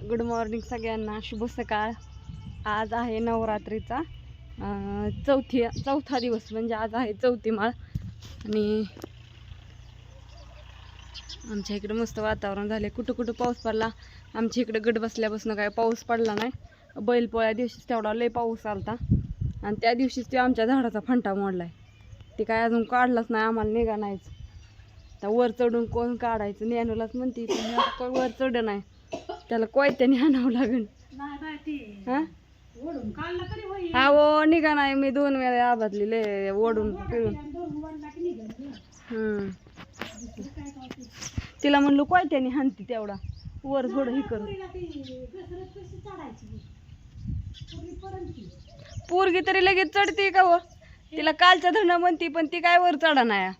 Good morning सगळ्यांना. शुभ सकाळ. आज आहे नवरात्रीचा चौथी चौथा दिवस म्हणजे आज आहे चौथी माळ. आणि आमच्या इकडे मस्त वातावरण झाले कुठं कुठं पाऊस पडला? आमच्या इकडे गड बसल्यापासून काय पाऊस पडला नाही. बैलपोळ्या दिवशीच तेवढा लय पाऊस आलता. आणि त्या दिवशीच ते आमच्या झाडाचा फंटा मोडलाय. ते काय अजून काढलाच नाही आम्हाला निघा नाहीच आता वर चढून कोण काढायचं? नेणूलाच म्हणते वर चढ नाही. त्याला कोयत्याने आणावं लागेल. हा? हा ओ निघा नाही मी दोन वेळा आबादलेले ओढून पिळून हम्म. तिला म्हणलो कोयत्याने हाणती तेवढा. वर थोडं हे कर. पोरगी तरी लगेच चढते का व? तिला कालच्या धरणं म्हणती पण ती काय वर चढा नाही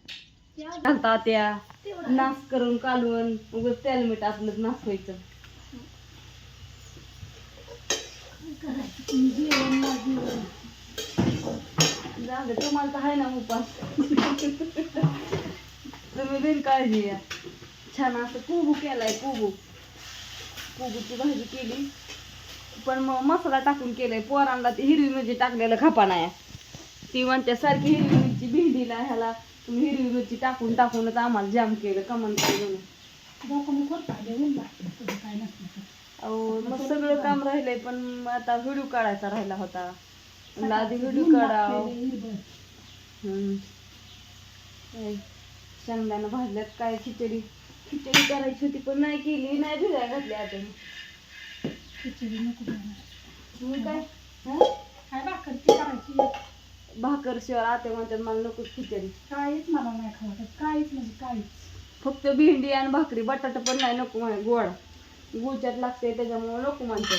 त्या घालता त्या नास करून कालवून उगच तेल मीठ आपलं नास व्हायचं करायचं जेवण ना जेवण जाऊ तुम्हाला तर आहे ना उपास. तुम्ही बिन काळजी या छान असं कुबू केलाय कुबू. कुबूची भाजी केली. पण मग मसाला टाकून केलाय पोरांना ती हिरवी मिरची टाकलेलं खापा नाही ती म्हणते सारखी हिरवी मिरची भेंडीला ह्याला तुम्ही हिरवी मिरची टाकून टाकूनच आम्हाला जाम केलं कमन म्हणून अहो मग सगळं काम राहिलंय पण आता व्हिडिओ काढायचा राहिला होता. म्हणलं आधी व्हिडिओ काढाव. शेंगदाणं भाजल्यात काय खिचडी? खिचडी करायची होती पण नाही केली नाही भिजाय घातली आता. खिचडी नको काय? हं? काय भाकर करायची? भाकर शिवाय आते म्हणतात मला नकोच खिचडी. काहीच मला नाही खावत काहीच म्हणजे काहीच. फक्त भेंडी आणि भाकरी बटाटा पण नाही नको गोड. गुळच्यात लागते त्याच्यामुळे नको म्हणते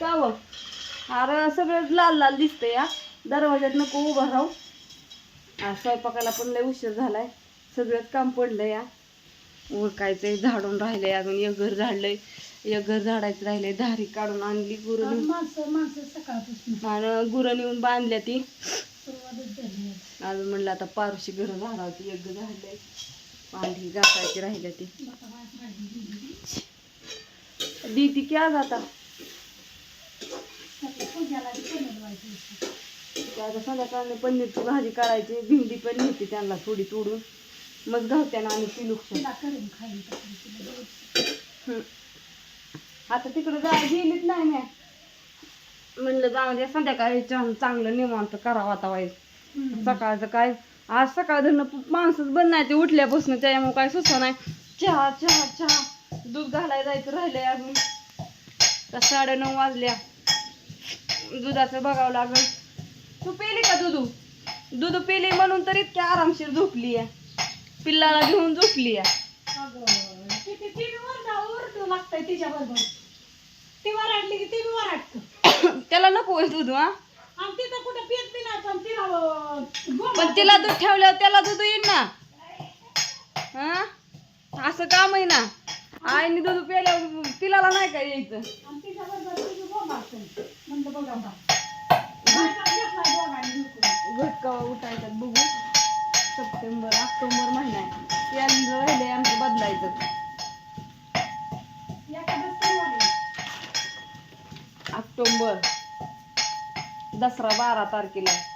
का व? अरे सगळं लाल लाल दिसतंय या दरवाज्यात नको उभं राहू. आज स्वयंपाकाला पण लय उशीर झालाय. सगळंच काम पडलं या उरकायचंय झाडून राहिलंय अजून एक घर झाडलंय. एक घर झाडायचं राहिलंय धारी काढून आणली गुरं आणि गुरं नेऊन बांधल्या ती. अजून म्हणलं आता पारुशी घरं झाडावती एक घर झाडलंय. भांडी घासायची राहिल्या ती बटा बाहेर राहिली गेली. देती की आज आता पनीरची भाजी करायची भेंडी पण नेते त्यांना थोडी तोडून मग आणि खाईल टाकून तिला द्यायचं. आता तिकडे जा गेलीच नाही मी म्हणलं जाऊ द्या संध्याकाळी चांग- चांगलं निवांत करावं आता वाईट. सकाळचं काय आज सकाळ धरणं माणसंच बंद नाही ते उठल्यापासून त्याच्यामुळे काय सुचवा नाही. चहा चहा चहा. दूध घालायला जायचं राहिलंय अजून. तर साडे नऊ वाजल्या. दुधाचं बघावं लागल. तू पेली का दुधू? दूध पेली म्हणून तर इतक्या आरामशीर झोपली आहे. पिल्लाला घेऊन झोपली आहे. त्याला नको दूध हा. कुठं पण तिला, पण दूध ठेवल्यावर त्याला दूध येईल ना. हा? असं काम आहे ना. आईने दूध प्यायल्यावर तिला नाही काय यायचं? आणि उठायचं बघू. सप्टेंबर ऑक्टोबर महिना यांचं राहिले आमचं बदलायचं. ऑक्टोबर दसरा बारा तारखेला.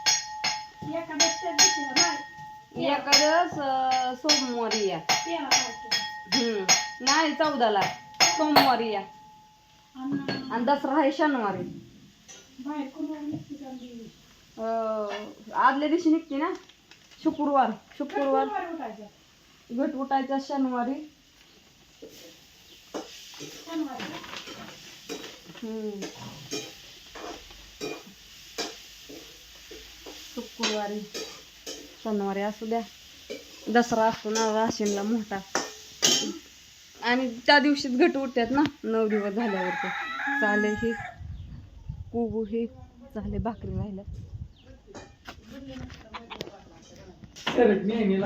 सोमवारी या. हम्म. नाही चौदाला सोमवारी या आणि दसरा आहे शनिवारी? अं, आदल्या दिवशी निघते ना शुक्रवार शुक्रवार. घट उठायचा शनिवारी शनिवारी. हम्म. शुक्रवारी शनिवारी असू द्या दसरा असतो ना राशीनला मोठा आणि त्या दिवशीच घट उठतात ना नऊ दिवस झाल्यावरती चाले हे कुबू हे झाले भाकरी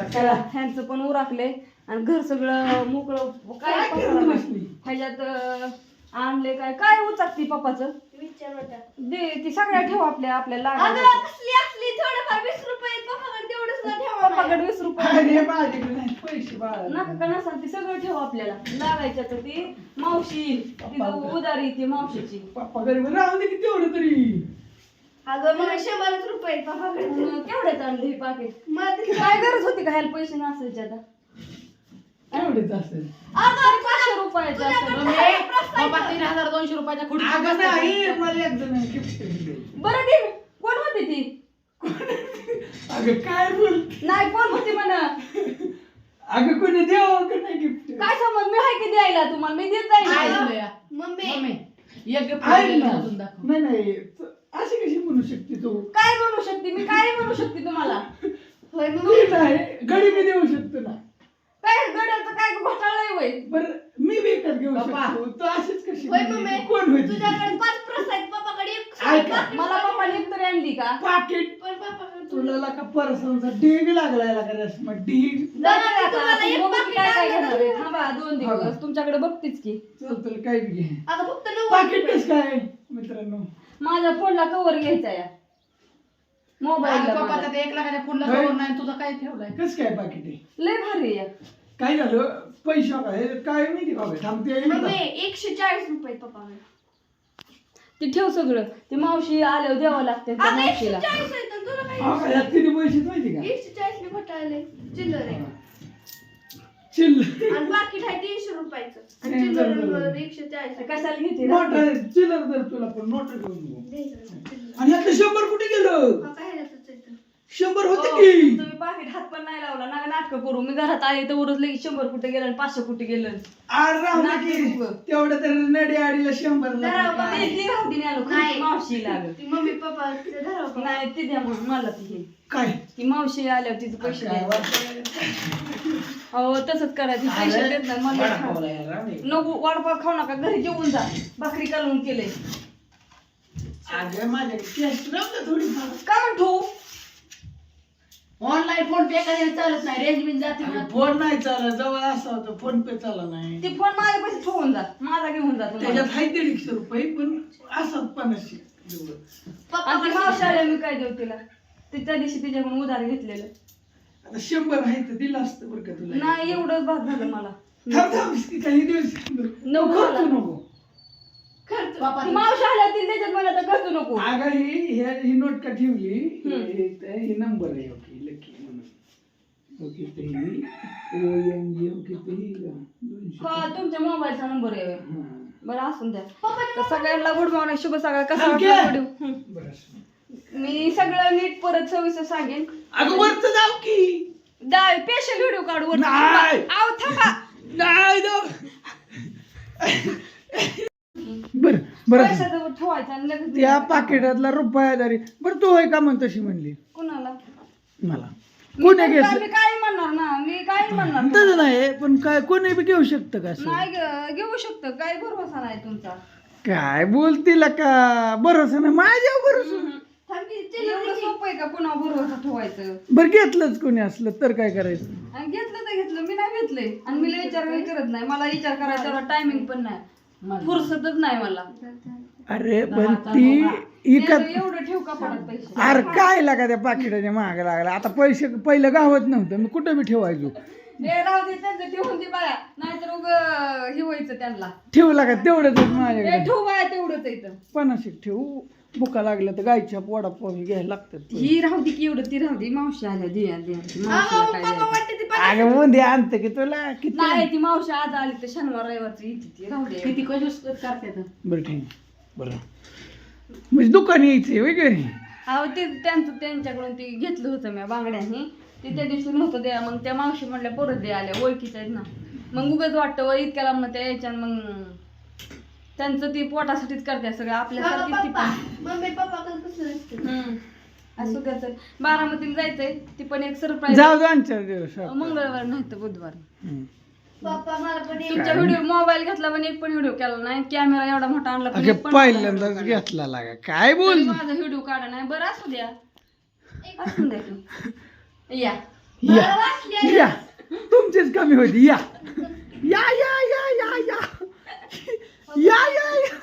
त्याला ह्यांचं पण उराकले आणि घर सगळं मोकळं काय. ह्याच्यात आणले काय काय उचाकती पप्पाचं वीसच्या नोटा दे ती सगळ्या ठेव आपल्या आपल्याला अगं. कसली असली? थोडंफार वीस रुपये पप्पाकडे तेवढं सुद्धा ठेवा पप्पाकडे वीस रुपये अरे माझ्याकडे नाही पैसे बाळा नका का नसाल ते सगळं ठेव आपल्याला. लागायच्या तर ती मावशी येईल. तिथं उदारी ती मावशीची. पप्पा गरीब राहू दे की तेवढं तरी. अगं मग शंभरच रुपये पप्पाकडे. मग केवढ्याच आणलं हे पाकिट मग काय गरज होती का ह्याला पैसे नसायचे आता? तेवढेच असेल. अगं पाचशे रुपयाचं असेल. बाबा तीन हजार दोनशे रुपयाच्या खुर्ची अगं नाही मला एक जण बरं ती कोण होती ती? अगं काय बोल नाही कोण होती म्हण? अगं कोणी द्यावं का नाही गिफ्ट काय समज? मी आहे की द्यायला तुम्हाला? मी देत काय जाईल झालंय? मम्मी. मम्मी, एक gift आहे दिलेलं ना. अजून दाखव. नाही नाही त- अशी कशी म्हणू शकते तू? काय म्हणू शकते? मी काय म्हणू शकते तुम्हाला? होय नाही गडी मी देऊ शकतो ना. काय गड्याचं काय घोटाळा आहे वय? बरं मी विकत घेऊ. शकतो. तू अशीच कशी होय कोण होती? तुझ्याकडे पाच प्रस आहेत पप्पाकडे एक ऐका. मला पप्पाने तरी आणली का? पाकिट. पण पप्पाकडे तुला का परसांचा ढीग लागलाय का रश्मा? ढीग. जाणार आहे आता. तुम्हाला एक काय काय घेणार आहे. थांबा दोन का? दिवस. तुमच्याकडे बघतीच की. चल तर काय बी घे. अगं फक्त नव्वद पाकिट रुपये. कस काय मित्रांनो? माझ्या फोनला कवर घ्यायचा या मोबाईल पप्पा त्यात एक लाखाच्या होय. कवर नाही तुझा काय ठेवलाय? कस काय पाकिट आहे? लय भारी आहे. काय झालं? पैसे काय काय माहिती का बे? थांबते एकशे चाळीस रुपये पप्पाकडे ती ठेव सगळं. ती मावशी आल्यावर द्यावं लागते त्या अगं एकशे मावशीला. चाळीस आहेत आणि तुला काय हा का, यात किती पैसे माहिती का? एकशे चाळीस ने घोटाळले चिल्लर आहे. चिल्ल आणि बाकी आहे तीनशे रुपयाचं. आणि चिल्लर. एकशे चाळीस आहे. कशाला घेते? नोट आहे, चिल्लर दर तुला पण घेऊन द्यायचं चिल्लर. आणि आता शंभर कुठे गेलं? हा, काय. शंभर होते हो, की? तुम्ही पाकिट हात पण नाही लावला. ना नाटक करू. मी घरात आले तर उरच लगेच शंभर कुठे गेलं आणि पाचशे कुठे गेलं. आर राहू दे की. नाटकं उगं. तेवढं तर नडी आडीला शंभर लागलं. बाबा. ती ती राहू दे आलो नाही. मावशी लागल. ती मम्मी पप्पा तिथे धराव का? नाही ती द्या मग मला ती हे काय? ती मावशी आल्यावर तिचे पैसे काय द्या. वाटलं? अहो तसंच करायचं पैसे देत नाही. मला राहू दे. नको वडपाव खाऊ नका. घरी जेवून जा. भाकरी कालवून केलंय. अगं माझ्याकडे कॅश नव्हतं थोडीफार. का म्हणतो? ऑनलाईन फोन पे करायला चालत नाही रेंज बिन जाते म्हणून. फोन नाही चालला जवळ असा होता फोन पे चालला नाही. ती फोन माझ्या पैसे ठेवून जा माझा घेऊन जा तुम्हाला. त्याच्यात आहे दीडशे रुपये पण असतात पन्नासशे जवळ. आणि ती मावशी आल्या मी काय देऊ तिला? ती त्या दिवशी तिच्याकडून उधार घेतलेलं. आता शंभर आहे तर दिलं असतं बरं का तुला. नाही एवढंच भाग झालं मला. थांब थांब काही दिवस नको. नको. ती मावशी आल्या ती त्याच्यात मला तर खर्च नको. अगं ही ह्या- ही नोट का ठेवली. हम्म. ही नंबर आहे. ओके लकी म्हणून ओके ते ही ओ एन जी ओके ते का? दोनशे. तुमच्या मोबाईलचा नंबर आहे. हा. बरं असून द्या. तर सगळ्यांना गुड मॉर्निंग शुभ सकाळ. कसा? वाटला व्हिडिओ. मी सगळं नीट परत सविस्तर सांगेन. अगं वरच जाऊ की. डाय स्पेशल व्हिडिओ काढू वरती. नाही. आव थांबा. नाही जाऊ. बर बर. पैशाजवळ ठेवायचा आणि लगेच त्या पाकिटातला रुपया दारी बरं तू होय का म्हण तशी म्हणली? कुणाला? मला. तर- घेतलं मी काही म्हणणार ना मी काही म्हणणार. तसं नाही. पण काय कोणी बी घेऊ शकतं का असं? नाही ग- घेऊ शकतो काही भरोसा नाही तुमचा. काय बोलतील का? भरोसा नाही माझ्या भरोसा एवढं. सोपं आहे का पुन्हा भरोसा ठेवायचं? बरं घेतलंच कोणी असलं तर काय करायचं? आणि घेतलं तर घेतलं मी नाही घेतलंय. आणि मी लय विचार काही करत नाही. मला विचार करायचा टायमिंग पण नाही. फुरसतच नाही मला. अरे पण ती इकत एवढं ठेव का पैसे? अरे काय लागा त्या पाकिटाच्या महाग लागला. आता पैसे पहिलं गावात नव्हतं मी कुठं बी ठेवायचो. हे राहू दे त्यांचं ठेवून दे नाहीतर उग हे व्हायचं त्यांना. ठेवू लागा तेवढंच हे माझ्याकडे. ठेवू तेवढंच आहे इथं. पन्नास ठेवू. बुका लागल्या तर गायच्या वडापाव घ्यायला लागतात. ही राहू दे की एवढं ती राहू दे. मावशी आल्या दिया दिया ती अहो, मावशीला काय द्यायचं? अगं उद्या आणतं की तुला? किती? नाही ती मावशी आज आली तर शनिवार रविवारची येते ती राहू दे. किती कंजूस करते. बरं ठीक बरं. म्हणजे दुकान यायचे वगैरे अहो ते त्यांचं त्यांच्याकडून ते घेतलं होतं मी बांगड्यांनी. ते त्या दिवशी नव्हतं द्या. मग त्या मावशी म्हणल्या परत द्या आल्या ओळखीच्या आहेत ना. मग उगाच वाटतं व इतक्या लांब त्या यायच्या आणि मग त्यांचं ती पोटासाठीच करते सगळं. आपल्यासारखीच ती पप्पा. पण. मम्मी कसं असतं हम्म. असं तर बारामतीला जायचंय. ती पण एक सरप्राईज जाऊ दोन चार दिवस मंगळवार नाही तर बुधवार. हम्म. पप्पा मला पण एक तुमच्या व्हिडिओ मोबाईल घेतला पण एक पण व्हिडिओ केला नाही. कॅमेरा एवढा मोठा आणला पण अगं एक पण पहिल्यांदाच. घेतला लागा काय तरी बोल माझा व्हिडिओ काढा नाही. बरं असू द्या. असू द्या की. या. या. या. तुमचीच कमी होती. या. या या या या या. या या या.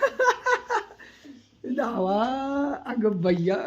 धावा. अगं भैया.